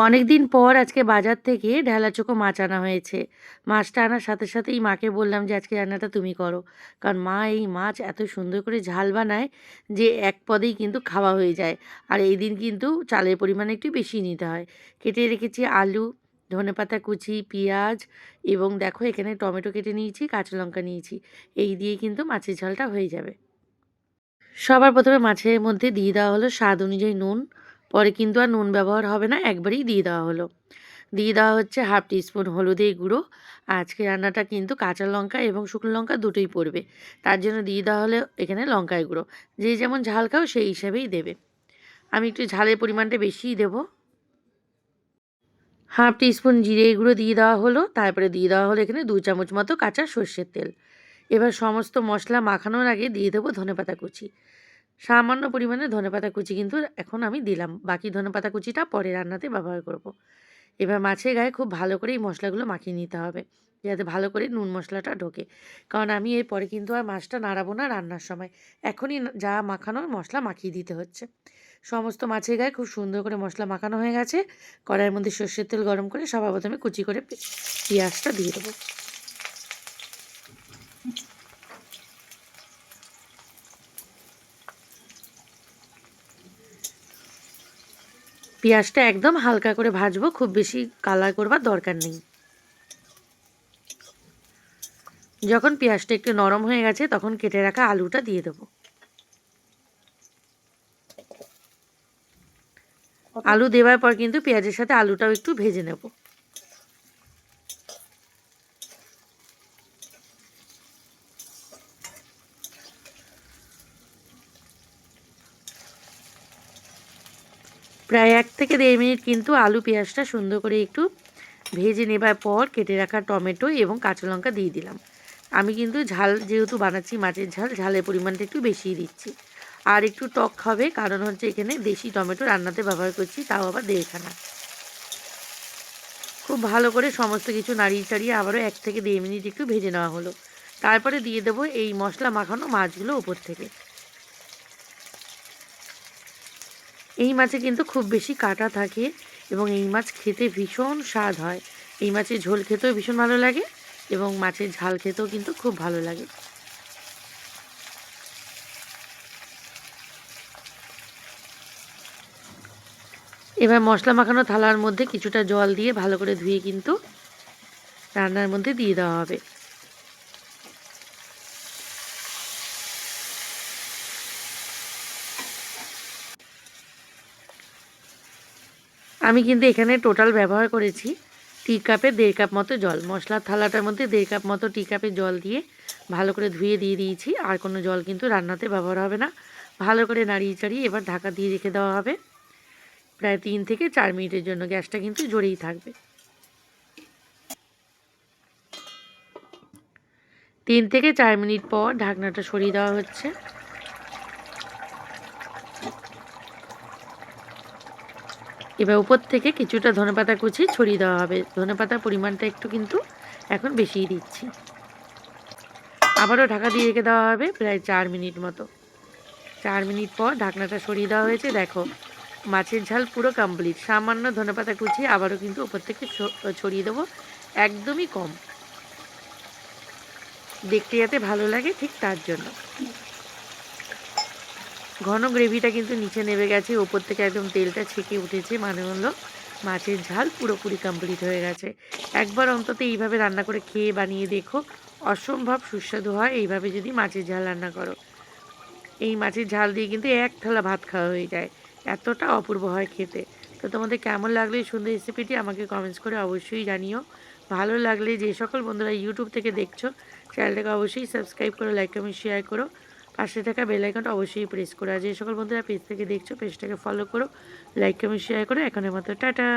অনেক দিন পর আজকে বাজার থেকে ঢেলা চোখো মাছ আনা হয়েছে। মাছটা আনার সাথে সাথেই মাকে বললাম যে, আজকে রান্নাটা তুমি করো। কারণ মা এই মাছ এত সুন্দর করে ঝাল বানায় যে, এক পদেই কিন্তু খাওয়া হয়ে যায়। আর এই দিন কিন্তু চালের পরিমাণ একটু বেশি নিতে হয়। কেটে রেখেছি আলু ধনেপাতা কুচি, পেঁয়াজ এবং দেখো এখানে টমেটো কেটে নিয়েছি, কাঁচা লঙ্কা নিয়েছি। এই দিয়ে কিন্তু মাছের ঝালটা হয়ে যাবে। সবার প্রথমে মাছের মধ্যে দিয়ে দেওয়া হলো স্বাদ অনুযায়ী নুন পরে কিন্তু আর নুন ব্যবহার হবে না, একবারেই দিয়ে দেওয়া হলো। দিয়ে দেওয়া হচ্ছে হাফ টিস্পুন হলুদের গুঁড়ো। আজকে রান্নাটা কিন্তু কাঁচা লঙ্কা এবং শুকনো লঙ্কা দুটোই পড়বে। তার জন্য দিয়ে দেওয়া হলে এখানে লঙ্কায় গুঁড়ো। যে যেমন ঝাল খাও সেই হিসাবেই দেবে। আমি একটু ঝালের পরিমাণটা বেশিই দেব। হাফ টিস্পুন জিরে গুঁড়ো দিয়ে দেওয়া হলো। তারপরে দিয়ে দেওয়া হলো এখানে দু চামচ মতো কাঁচা সর্ষের তেল। এবার সমস্ত মশলা মাখানোর আগে দিয়ে দেবো ধনেপাতা কুচি। সামান্য পরিমাণে ধনেপাতা কুচি কিন্তু এখন আমি দিলাম। বাকি ধনেপাতা কুচিটা পরে রান্নাতে ব্যবহার করব। এবার মাছের গায়ে খুব ভালো করে এই মশলাগুলো মাখিয়ে নিতে হবে, যাতে ভালো করে নুন মশলাটা ঢোকে। কারণ আমি এরপরে কিন্তু আর মাছটা নাড়াবো না রান্নার সময়। এখনই যা মাখানোর মশলা মাখিয়ে দিতে হচ্ছে। সমস্ত মাছের গায়ে খুব সুন্দর করে মশলা মাখানো হয়ে গেছে। কড়াইয়ের মধ্যে সর্ষের তেল গরম করে সবার প্রথমে কুচি করে পেঁয়াজটা দিয়ে দেবো। পেঁয়াজটা একদম হালকা করে ভাজবো খুব বেশি কালার করবার দরকার নেই। যখন পেঁয়াজটা একটু নরম হয়ে গেছে তখন কেটে রাখা আলুটা দিয়ে দেবো। আলু দেওয়ার পর কিন্তু পেঁয়াজের সাথে আলুটাও একটু ভেজে নেব। প্রায় এক থেকে দেড় মিনিট কিন্তু আলু পেঁয়াজটা সুন্দর করে একটু ভেজে নেবার পর কেটে রাখা টমেটো এবং কাঁচা লঙ্কা দিয়ে দিলাম। আমি কিন্তু ঝাল যেহেতু বানাচ্ছি মাছের ঝাল, ঝালের পরিমাণটা একটু বেশিই দিচ্ছি। আর একটু টক হবে, কারণ হচ্ছে এখানে দেশি টমেটো রান্নাতে ব্যবহার করছি, তাও আবার দেড়খানা। খুব ভালো করে সমস্ত কিছু নাড়িয়ে চাড়িয়ে আবারও এক থেকে দেড় মিনিট একটু ভেজে নেওয়া হলো। তারপরে দিয়ে দেবো এই মশলা মাখানো মাছগুলো ওপর থেকে। এই মাছে কিন্তু খুব বেশি কাটা থাকে এবং এই মাছ খেতে ভীষণ স্বাদ হয়। এই মাছের ঝোল খেতেও ভীষণ ভালো লাগে এবং মাছের ঝাল খেতেও কিন্তু খুব ভালো লাগে। এবার মশলা মাখানো থালার মধ্যে কিছুটা জল দিয়ে ভালো করে ধুয়ে কিন্তু রান্নার মধ্যে দিয়ে দেওয়া হবে। আমি কিন্তু এখানে টোটাল ব্যবহার করেছি টি কাপে দেড় কাপ মতো জল। মশলার থালাটার মধ্যে দেড় কাপ মতো টি কাপে জল দিয়ে ভালো করে ধুয়ে দিয়ে দিয়েছি। আর কোনো জল কিন্তু রান্নাতে ব্যবহার হবে না। ভালো করে নাড়িয়ে চাড়িয়ে এবার ঢাকা দিয়ে রেখে দেওয়া হবে। প্রায় তিন থেকে চার মিনিটের জন্য গ্যাসটা কিন্তু জোরেই থাকবে। তিন থেকে চার মিনিট পর ঢাকনাটা সরিয়ে দেওয়া হচ্ছে। এবার উপর থেকে কিছুটা ধনেপাতা কুচি ছড়িয়ে দেওয়া হবে। ধনেপাতার পরিমাণটা একটু কিন্তু এখন বেশিই দিচ্ছি। আবারও ঢাকা দিয়ে রেখে দেওয়া হবে প্রায় চার মিনিট মতো। চার মিনিট পর ঢাকনাটা সরিয়ে দেওয়া হয়েছে। দেখো, মাছের ঝাল পুরো কমপ্লিট সামান্য ধনেপাতা কুচি আবারও কিন্তু উপর থেকে ছড়িয়ে দেবো। একদমই কম। দেখতে যাতে ভালো লাগে ঠিক তার জন্য। ঘন গ্রেভিটা কিন্তু নিচে নেমে গেছে, ওপর থেকে একদম তেলটা ছেঁকে উঠেছে মানে হলো মাছের ঝাল পুরোপুরি কমপ্লিট হয়ে গেছে। একবার অন্তত এইভাবে রান্না করে খেয়ে বানিয়ে দেখো, অসম্ভব সুস্বাদু হয় এইভাবে যদি মাছের ঝাল রান্না করো। এই মাছের ঝাল দিয়ে কিন্তু এক থালা ভাত খাওয়া হয়ে যায়, এতটা অপূর্ব হয় খেতে। তো তোমাদের কেমন লাগল এই সুন্দর রেসিপিটি আমাকে কমেন্টস করে অবশ্যই জানিও। ভালো লাগলে যে সকল বন্ধুরা ইউটিউব থেকে দেখছ, চ্যানেলটাকে অবশ্যই সাবস্ক্রাইব করো লাইক কমেন্ট শেয়ার করো। পাশে থাকা বেল আইকনটা অবশ্যই প্রেস করো। আর যে সকল বন্ধুরা পেজ থেকে দেখছ পেজটাকে ফলো করো লাইক কমেন্ট শেয়ার করো। এখনের মতো, টাটা!